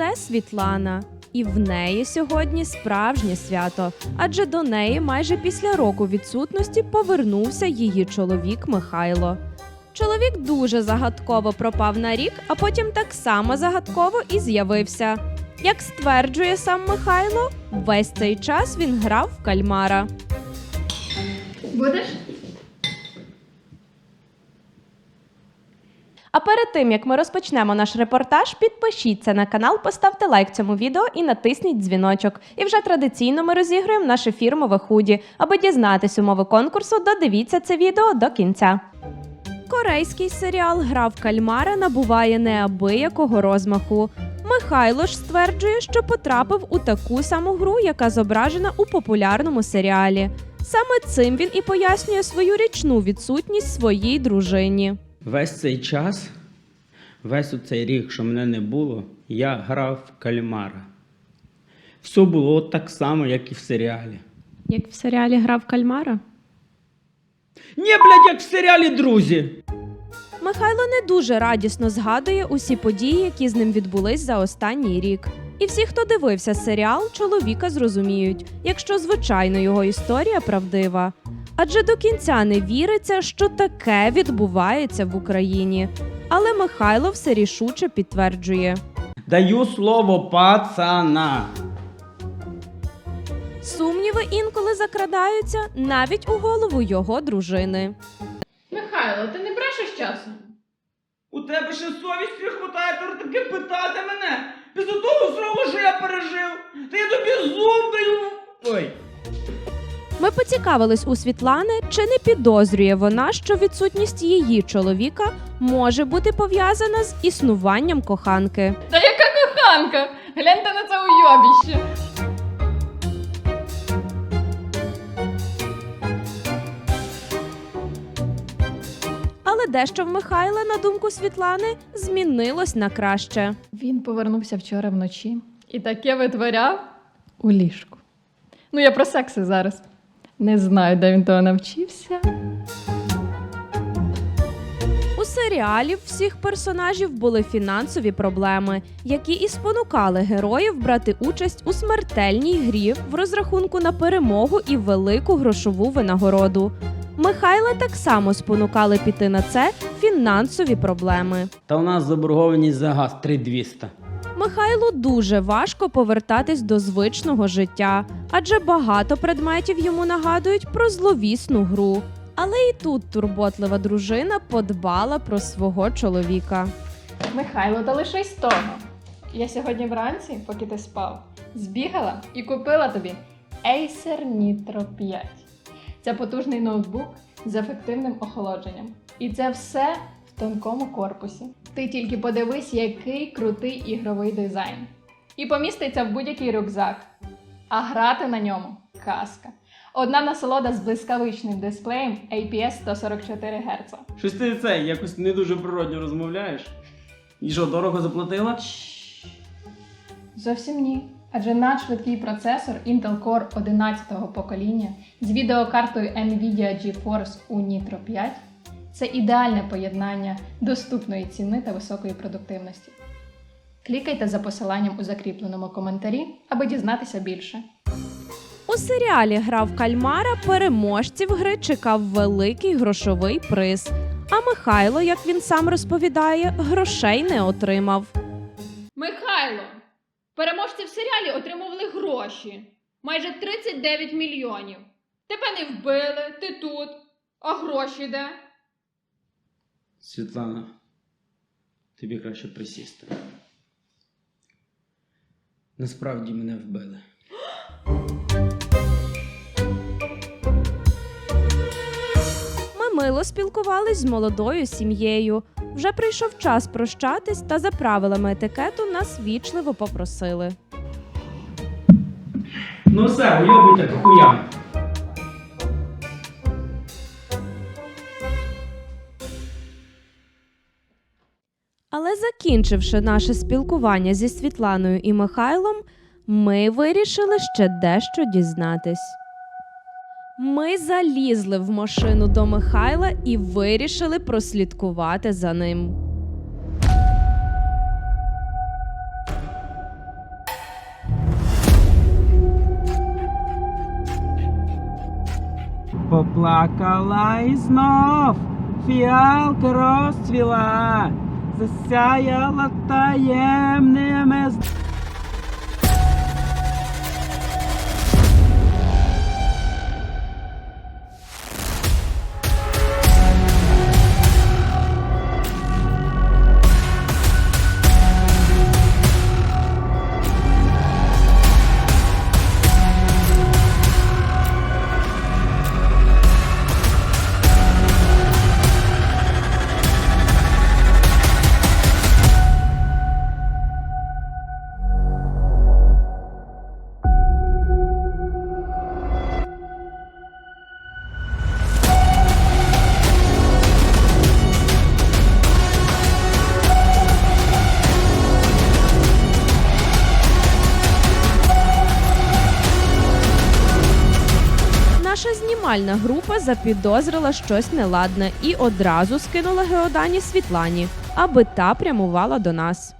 це Світлана. І в неї сьогодні справжнє свято, адже до неї майже після року відсутності повернувся її чоловік Михайло. Чоловік дуже загадково пропав на рік, а потім так само загадково і з'явився. Як стверджує сам Михайло, весь цей час він грав в кальмара. Будеш? А перед тим як ми розпочнемо наш репортаж, підпишіться на канал, поставте лайк цьому відео і натисніть дзвіночок. І вже традиційно ми розіграємо наше фірмове худі. Аби дізнатись умови конкурсу, додивіться це відео до кінця. Корейський серіал Гра в кальмара набуває неабиякого розмаху. Михайло ж стверджує, що потрапив у таку саму гру, яка зображена у популярному серіалі. Саме цим він і пояснює свою річну відсутність своїй дружині. Весь цей час, весь цей рік, що мене не було, я грав в кальмара. Все було так само, як і в серіалі. Як в серіалі Гра в кальмара? Ні, блядь, як в серіалі друзі. Михайло не дуже радісно згадує усі події, які з ним відбулись за останній рік. І всі, хто дивився серіал, чоловіка зрозуміють, якщо звичайно його історія правдива. Адже до кінця не віриться, що таке відбувається в Україні. Але Михайло все рішуче підтверджує. Даю слово пацана. Сумніви інколи закрадаються навіть у голову його дружини. Михайло, ти не брешеш часом? У тебе ще совість не хватає тепер таке питати мене. Після того всього, що я пережив. Та я тобі зуб даю. Ой. Ми поцікавились у Світлани, чи не підозрює вона, що відсутність її чоловіка може бути пов'язана з існуванням коханки. Та яка коханка? Гляньте на це уйобіще. Але дещо в Михайла, на думку Світлани, змінилось на краще. Він повернувся вчора вночі і таке витворяв у ліжку. Ну, я про секси зараз. Не знаю, де він того навчився. У серіалі всіх персонажів були фінансові проблеми, які і спонукали героїв брати участь у смертельній грі в розрахунку на перемогу і велику грошову винагороду. Михайла так само спонукали піти на це фінансові проблеми. Та у нас заборгованість за газ 3200. Михайлу дуже важко повертатись до звичного життя, адже багато предметів йому нагадують про зловісну гру. Але і тут турботлива дружина подбала про свого чоловіка. Михайло, та лишись того. Я сьогодні вранці, поки ти спав, збігала і купила тобі Acer Nitro 5. Це потужний ноутбук з ефективним охолодженням. І це все тонкому корпусі. Ти тільки подивись, який крутий ігровий дизайн. І поміститься в будь-який рюкзак. А грати на ньому казка. Одна насолода з блискавичним дисплеєм APS 144 Гц. Щось ти це якось не дуже природньо розмовляєш. І що, дорого заплатила? Зовсім ні. Адже надшвидкий процесор Intel Core 11-го покоління з відеокартою Nvidia GeForce у Nitro 5 це ідеальне поєднання доступної ціни та високої продуктивності. Клікайте за посиланням у закріпленому коментарі, аби дізнатися більше. У серіалі Гра в кальмара переможців гри чекав великий грошовий приз. А Михайло, як він сам розповідає, грошей не отримав. Михайло, переможці в серіалі отримували гроші. Майже 39 мільйонів. Тебе не вбили, ти тут. А гроші де? Світлана, тобі краще присісти. Насправді мене вбили. Ми мило спілкувались з молодою сім'єю. Вже прийшов час прощатись, та за правилами етикету нас вічливо попросили. Ну все, уйобуйте к Але закінчивши наше спілкування зі Світланою і Михайлом, ми вирішили ще дещо дізнатись. Ми залізли в машину до Михайла і вирішили прослідкувати за ним. Поплакала і знов фіалка розцвіла засяяла таємними знімальна група запідозрила щось неладне і одразу скинула Геодані Світлані, аби та прямувала до нас.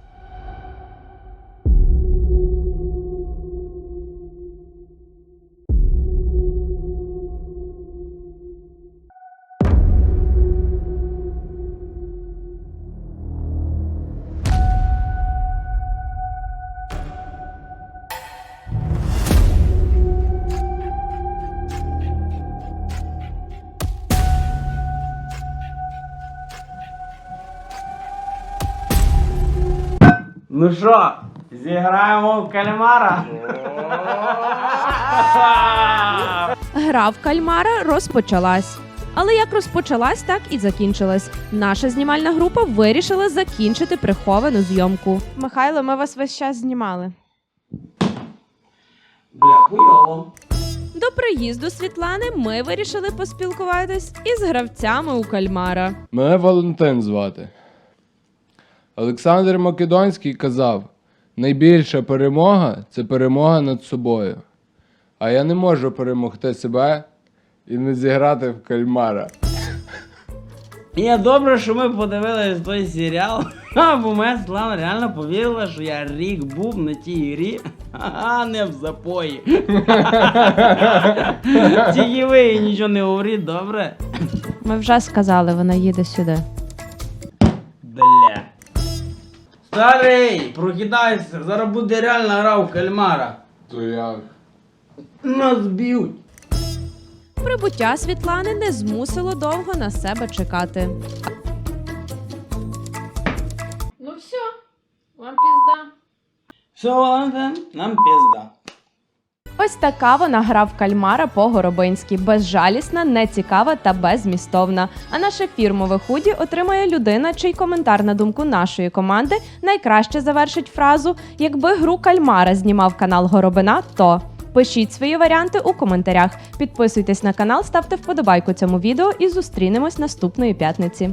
Ну що, зіграємо в кальмара? Гра в кальмара розпочалась. Але як розпочалась, так і закінчилась. Наша знімальна група вирішила закінчити приховану зйомку. Михайло, ми вас весь час знімали. Бля, хуйово. До приїзду Світлани ми вирішили поспілкуватись із гравцями у кальмара. Мене Валентин звати. Олександр Македонський казав: найбільша перемога це перемога над собою. А я не можу перемогти себе і не зіграти в кальмара. Ні, добре, що ми подивились той серіал. Бо моя Слава реально повірила, що я рік був на тій грі, а не в запої. Тільки ви їй нічого не говоріть, добре? Ми вже сказали, вона їде сюди. Старий, прокидайся, зараз буде реальна гра в кальмара. То як? Нас б'ють. Прибуття Світлани не змусило довго на себе чекати. Ну все, вам пізда. Все, Валентин, нам пізда. Ось така вона гра в кальмара по-горобинськи, безжалісна, нецікава та беззмістовна. А наше фірмове худі отримає людина, чий коментар на думку нашої команди найкраще завершить фразу Якби гру кальмара знімав канал Горобина, то пишіть свої варіанти у коментарях. Підписуйтесь на канал, ставте вподобайку цьому відео і зустрінемось наступної п'ятниці.